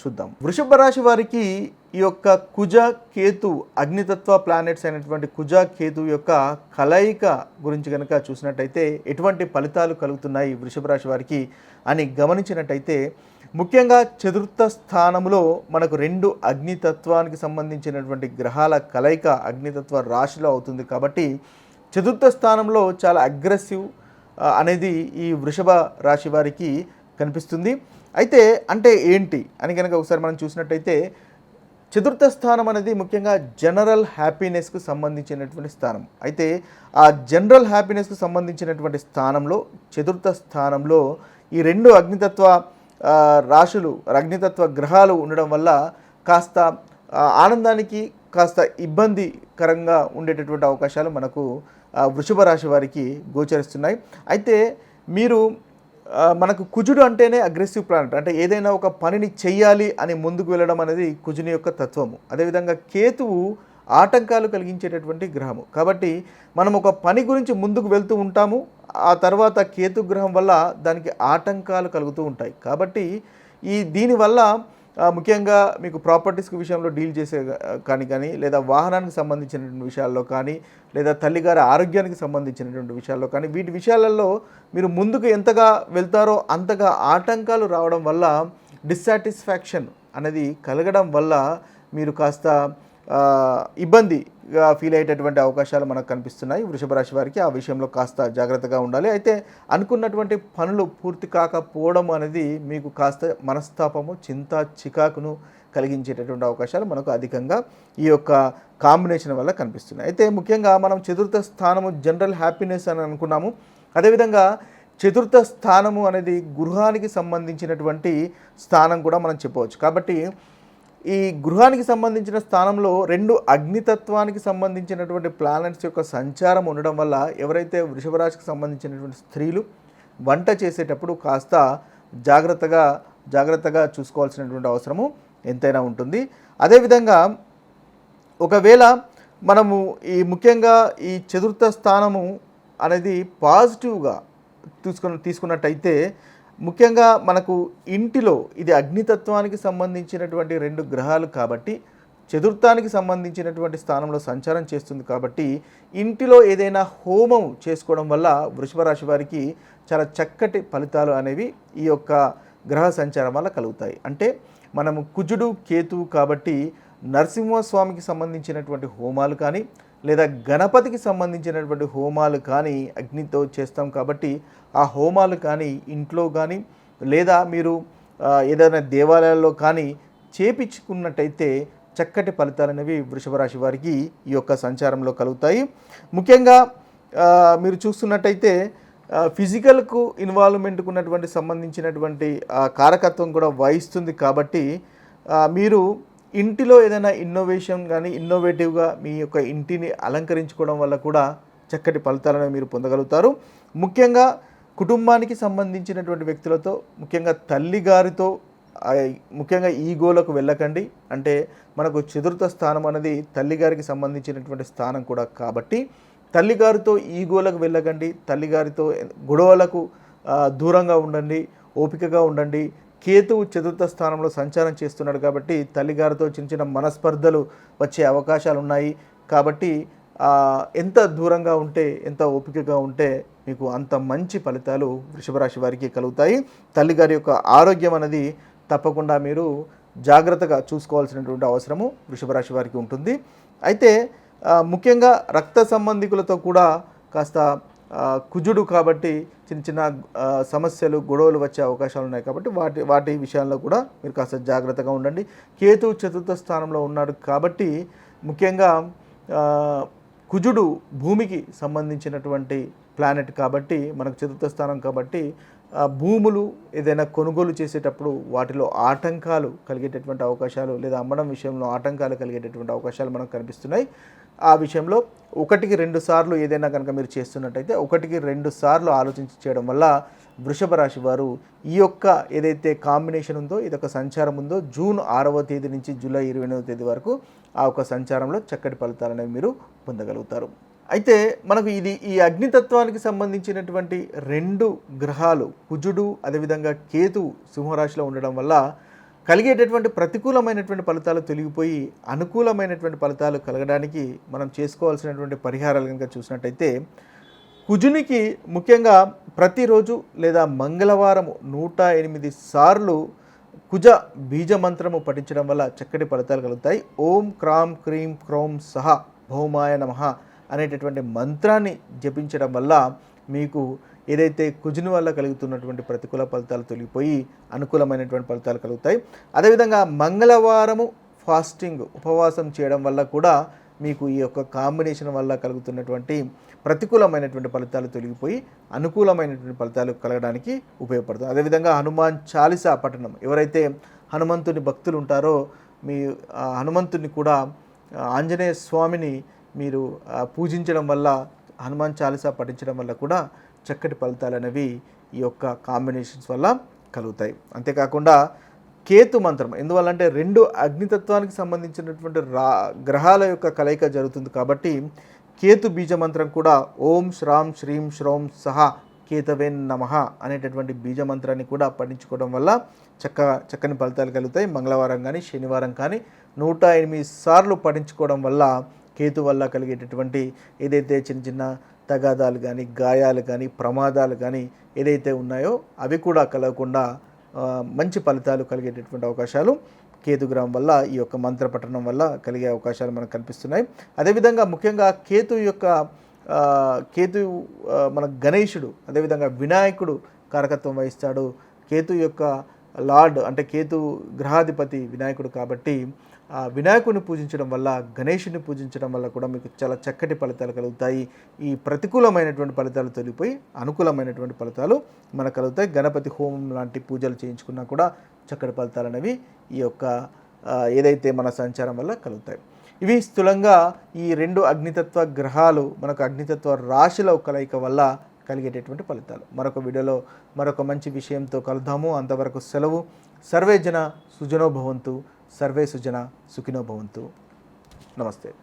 చూద్దాం. వృషభ రాశి వారికి ఈ యొక్క కుజ కేతు అగ్నితత్వ ప్లానెట్స్ అయినటువంటి కుజ కేతు యొక్క కలయిక గురించి కనుక చూసినట్టయితే ఎటువంటి ఫలితాలు కలుగుతున్నాయి వృషభ రాశి వారికి అని గమనించినట్టయితే ముఖ్యంగా చతుర్థ స్థానంలో మనకు రెండు అగ్నితత్వానికి సంబంధించినటువంటి గ్రహాల కలయిక అగ్నితత్వ రాశిలో అవుతుంది కాబట్టి చతుర్థ స్థానంలో చాలా అగ్రెసివ్ అనేది ఈ వృషభ రాశి వారికి కనిపిస్తుంది. అయితే అంటే ఏంటి అని కనుక ఒకసారి మనం చూసినట్టయితే చతుర్థ స్థానం అనేది ముఖ్యంగా జనరల్ హ్యాపీనెస్కు సంబంధించినటువంటి స్థానం. అయితే ఆ జనరల్ హ్యాపీనెస్కు సంబంధించినటువంటి స్థానంలో చతుర్థ స్థానంలో ఈ రెండు అగ్నితత్వ రాశులు అగ్నితత్వ గ్రహాలు ఉండడం వల్ల కాస్త ఆనందానికి కాస్త ఇబ్బందికరంగా ఉండేటటువంటి అవకాశాలు మనకు వృషభ రాశి వారికి గోచరిస్తున్నాయి. అయితే మీరు మనకు కుజుడు అంటేనే అగ్రెసివ్ ప్లానెట్ అంటే ఏదైనా ఒక పనిని చెయ్యాలి అని ముందుకు వెళ్ళడం అనేది కుజుని యొక్క తత్వము. అదేవిధంగా కేతువు ఆటంకాలు కలిగించేటటువంటి గ్రహము. కాబట్టి మనం ఒక పని గురించి ముందుకు వెళ్తూ ఉంటాము. ఆ తర్వాత కేతు గ్రహం వల్ల దానికి ఆటంకాలు కలుగుతూ ఉంటాయి. కాబట్టి ఈ దీనివల్ల ముఖ్యంగా మీకు ప్రాపర్టీస్ విషయంలో డీల్ చేసే కానీ కానీ లేదా వాహనానికి సంబంధించినటువంటి విషయాల్లో కానీ లేదా తల్లిగారి ఆరోగ్యానికి సంబంధించినటువంటి విషయాల్లో కానీ వీటి విషయాలలో మీరు ముందుకు ఎంతగా వెళ్తారో అంతగా ఆటంకాలు రావడం వల్ల డిస్సాటిస్ఫాక్షన్ అనేది కలగడం వల్ల మీరు కాస్త ఇబ్బందిగా ఫీల్ అయ్యేటటువంటి అవకాశాలు మనకు కనిపిస్తున్నాయి. వృషభ రాశి వారికి ఆ విషయంలో కాస్త జాగ్రత్తగా ఉండాలి. అయితే అనుకున్నటువంటి పనులు పూర్తి కాకపోవడం అనేది మీకు కాస్త మనస్తాపము చింత చికాకును కలిగించేటటువంటి అవకాశాలు మనకు అధికంగా ఈ యొక్క కాంబినేషన్ వల్ల కనిపిస్తున్నాయి. అయితే ముఖ్యంగా మనం చతుర్థ స్థానము జనరల్ హ్యాపీనెస్ అని అనుకున్నాము. అదేవిధంగా చతుర్థ స్థానము అనేది గృహానికి సంబంధించినటువంటి స్థానం కూడా మనం చెప్పవచ్చు. కాబట్టి ఈ గృహానికి సంబంధించిన స్థానంలో రెండు అగ్నితత్వానికి సంబంధించినటువంటి ప్లానెట్స్ యొక్క సంచారం ఉండడం వల్ల ఎవరైతే వృషభరాశికి సంబంధించినటువంటి స్త్రీలు వంట చేసేటప్పుడు కాస్త జాగ్రత్తగా జాగ్రత్తగా చూసుకోవాల్సినటువంటి అవసరము ఎంతైనా ఉంటుంది. అదేవిధంగా ఒకవేళ మనము ఈ ముఖ్యంగా ఈ చతుర్థ స్థానము అనేది పాజిటివ్గా తీసుకున్న తీసుకున్నట్టయితే ముఖ్యంగా మనకు ఇంటిలో ఇది అగ్నితత్వానికి సంబంధించినటువంటి రెండు గ్రహాలు కాబట్టి చతుర్థానికి సంబంధించినటువంటి స్థానంలో సంచారం చేస్తుంది కాబట్టి ఇంటిలో ఏదైనా హోమం చేసుకోవడం వల్ల వృషభ రాశి వారికి చాలా చక్కటి ఫలితాలు అనేవి ఈ యొక్క గ్రహ సంచారం వల్ల కలుగుతాయి. అంటే మనము కుజుడు కేతువు కాబట్టి నరసింహస్వామికి సంబంధించినటువంటి హోమాలు కానీ లేదా గణపతికి సంబంధించినటువంటి హోమాలు కానీ అగ్నితో చేస్తాం కాబట్టి ఆ హోమాలు కానీ ఇంట్లో కానీ లేదా మీరు ఏదైనా దేవాలయాల్లో కానీ చేపించుకున్నట్టయితే చక్కటి ఫలితాలు అనేవి వృషభ రాశి వారికి ఈ యొక్క సంచారంలో కలుగుతాయి. ముఖ్యంగా మీరు చూస్తున్నట్టయితే ఫిజికల్కు ఇన్వాల్వ్మెంట్కు ఉన్నటువంటి సంబంధించినటువంటి కారకత్వం కూడా వహిస్తుంది కాబట్టి మీరు ఇంటిలో ఏదైనా ఇన్నోవేషన్ కానీ ఇన్నోవేటివ్గా మీ యొక్క ఇంటిని అలంకరించుకోవడం వల్ల కూడా చక్కటి ఫలితాలను మీరు పొందగలుగుతారు. ముఖ్యంగా కుటుంబానికి సంబంధించినటువంటి వ్యక్తులతో ముఖ్యంగా తల్లిగారితో గారితో ముఖ్యంగా ఈగోలకు వెళ్ళకండి. అంటే మనకు చతుర్థ స్థానం అనేది తల్లిగారికి సంబంధించినటువంటి స్థానం కూడా కాబట్టి తల్లిగారితో ఈగోలకు వెళ్ళకండి. తల్లిగారితో గొడవలకు దూరంగా ఉండండి ఓపికగా ఉండండి. కేతువు చతుర్థ స్థానంలో సంచారం చేస్తున్నాడు కాబట్టి తల్లిగారితో చిన్న చిన్న మనస్పర్ధలు వచ్చే అవకాశాలు ఉన్నాయి కాబట్టి ఎంత దూరంగా ఉంటే ఎంత ఓపికగా ఉంటే మీకు అంత మంచి ఫలితాలు వృషభరాశి వారికి కలుగుతాయి. తల్లిగారి యొక్క ఆరోగ్యం అనేది తప్పకుండా మీరు జాగ్రత్తగా చూసుకోవాల్సినటువంటి అవసరము వృషభరాశి వారికి ఉంటుంది. అయితే ముఖ్యంగా రక్త సంబంధికులతో కూడా కాస్త కుజుడు కాబట్టి చిన్న చిన్న సమస్యలు గొడవలు వచ్చే అవకాశాలు ఉన్నాయి కాబట్టి వాటి వాటి విషయాల్లో కూడా మీరు కాస్త జాగ్రత్తగా ఉండండి. కేతు చతుర్థ స్థానంలో ఉన్నాడు కాబట్టి ముఖ్యంగా కుజుడు భూమికి సంబంధించినటువంటి ప్లానెట్ కాబట్టి మనకు చతుర్థ స్థానం కాబట్టి భూములు ఏదైనా కొనుగోలు చేసేటప్పుడు వాటిలో ఆటంకాలు కలిగేటటువంటి అవకాశాలు లేదా అమ్మడం విషయంలో ఆటంకాలు కలిగేటటువంటి అవకాశాలు మనకు కనిపిస్తున్నాయి. ఆ విషయంలో ఒకటికి రెండు సార్లు ఏదైనా కనుక మీరు చేస్తున్నట్టయితే ఒకటికి రెండు సార్లు ఆలోచించి చేయడం వల్ల వృషభ రాశి వారు ఈ యొక్క ఏదైతే కాంబినేషన్ ఉందో ఇదొక సంచారం ఉందో జూన్ ఆరవ తేదీ నుంచి జూలై ఇరవై ఎనిమిదవ తేదీ వరకు ఆ ఒక సంచారంలో చక్కటి ఫలితాలు మీరు పొందగలుగుతారు. అయితే మనకు ఇది ఈ అగ్నితత్వానికి సంబంధించినటువంటి రెండు గ్రహాలు కుజుడు అదేవిధంగా కేతు సింహరాశిలో ఉండడం వల్ల కలిగేటటువంటి ప్రతికూలమైనటువంటి ఫలితాలు తొలగిపోయి అనుకూలమైనటువంటి ఫలితాలు కలగడానికి మనం చేసుకోవాల్సినటువంటి పరిహారాలు కనుక చూసినట్టయితే కుజునికి ముఖ్యంగా ప్రతిరోజు లేదా మంగళవారం నూట ఎనిమిది సార్లు కుజ బీజ మంత్రము పఠించడం వల్ల చక్కటి ఫలితాలు కలుగుతాయి. ఓం క్రాం క్రీం క్రోం సహ భౌమాయ నమః అనేటటువంటి మంత్రాన్ని జపించడం వల్ల మీకు ఏదైతే కుజుని వల్ల కలుగుతున్నటువంటి ప్రతికూల ఫలితాలు తొలగిపోయి అనుకూలమైనటువంటి ఫలితాలు కలుగుతాయి. అదేవిధంగా మంగళవారము ఫాస్టింగ్ ఉపవాసం చేయడం వల్ల కూడా మీకు ఈ యొక్క కాంబినేషన్ వల్ల కలుగుతున్నటువంటి ప్రతికూలమైనటువంటి ఫలితాలు తొలగిపోయి అనుకూలమైనటువంటి ఫలితాలు కలగడానికి ఉపయోగపడుతుంది అదేవిధంగా హనుమాన్ చాలీసా పఠనం ఎవరైతే హనుమంతుని భక్తులు ఉంటారో మీ హనుమంతుని కూడా ఆంజనేయ స్వామిని మీరు పూజించడం వల్ల హనుమాన్ చాలీసా పఠించడం వల్ల కూడా చక్కటి ఫలితాలు అనేవి ఈ యొక్క కాంబినేషన్స్ వల్ల కలుగుతాయి. అంతేకాకుండా కేతు మంత్రం ఎందువల్లంటే రెండు అగ్నితత్వానికి సంబంధించినటువంటి రా గ్రహాల యొక్క కలయిక జరుగుతుంది కాబట్టి కేతు బీజ మంత్రం కూడా ఓం శ్రాం శ్రీం శ్రోం సహా కేతవేన్ నమః అనేటటువంటి బీజ మంత్రాన్ని కూడా పఠించుకోవడం వల్ల చక్క చక్కని ఫలితాలు కలుగుతాయి. మంగళవారం కానీ శనివారం కానీ నూట ఎనిమిది సార్లు పఠించుకోవడం వల్ల కేతు వల్ల కలిగేటటువంటి ఏదైతే చిన్న చిన్న తగాదాలు కానీ గాయాలు కానీ ప్రమాదాలు కానీ ఏదైతే ఉన్నాయో అవి కూడా కలగకుండా మంచి ఫలితాలు కలిగేటటువంటి అవకాశాలు కేతుగ్రహం వల్ల ఈ యొక్క మంత్ర పఠనం వల్ల కలిగే అవకాశాలు మనకు కనిపిస్తున్నాయి. అదేవిధంగా ముఖ్యంగా కేతు యొక్క కేతు మన గణేశుడు అదేవిధంగా వినాయకుడు కారకత్వం వహిస్తాడు. కేతు యొక్క లార్డ్ అంటే కేతు గ్రహాధిపతి వినాయకుడు కాబట్టి ఆ వినాయకుడిని పూజించడం వల్ల గణేషుని పూజించడం వల్ల కూడా మీకు చాలా చక్కటి ఫలితాలు కలుగుతాయి. ఈ ప్రతికూలమైనటువంటి ఫలితాలు తొలిపోయి అనుకూలమైనటువంటి ఫలితాలు మనకు కలుగుతాయి. గణపతి హోమం లాంటి పూజలు చేయించుకున్నా కూడా చక్కటి ఫలితాలు అనేవి ఈ యొక్క ఏదైతే మన సంచారం వల్ల కలుగుతాయి. ఇవి స్థూలంగా ఈ రెండు అగ్నితత్వ గ్రహాలు మనకు అగ్నితత్వ రాశుల కలయిక వల్ల కలిగేటటువంటి ఫలితాలు. మరొక వీడియోలో మరొక మంచి విషయంతో కలుద్దాము. అంతవరకు సెలవు. సర్వే జన సుజనో భవంతు. సర్వే సుజన సుఖినో భవంతు. నమస్తే.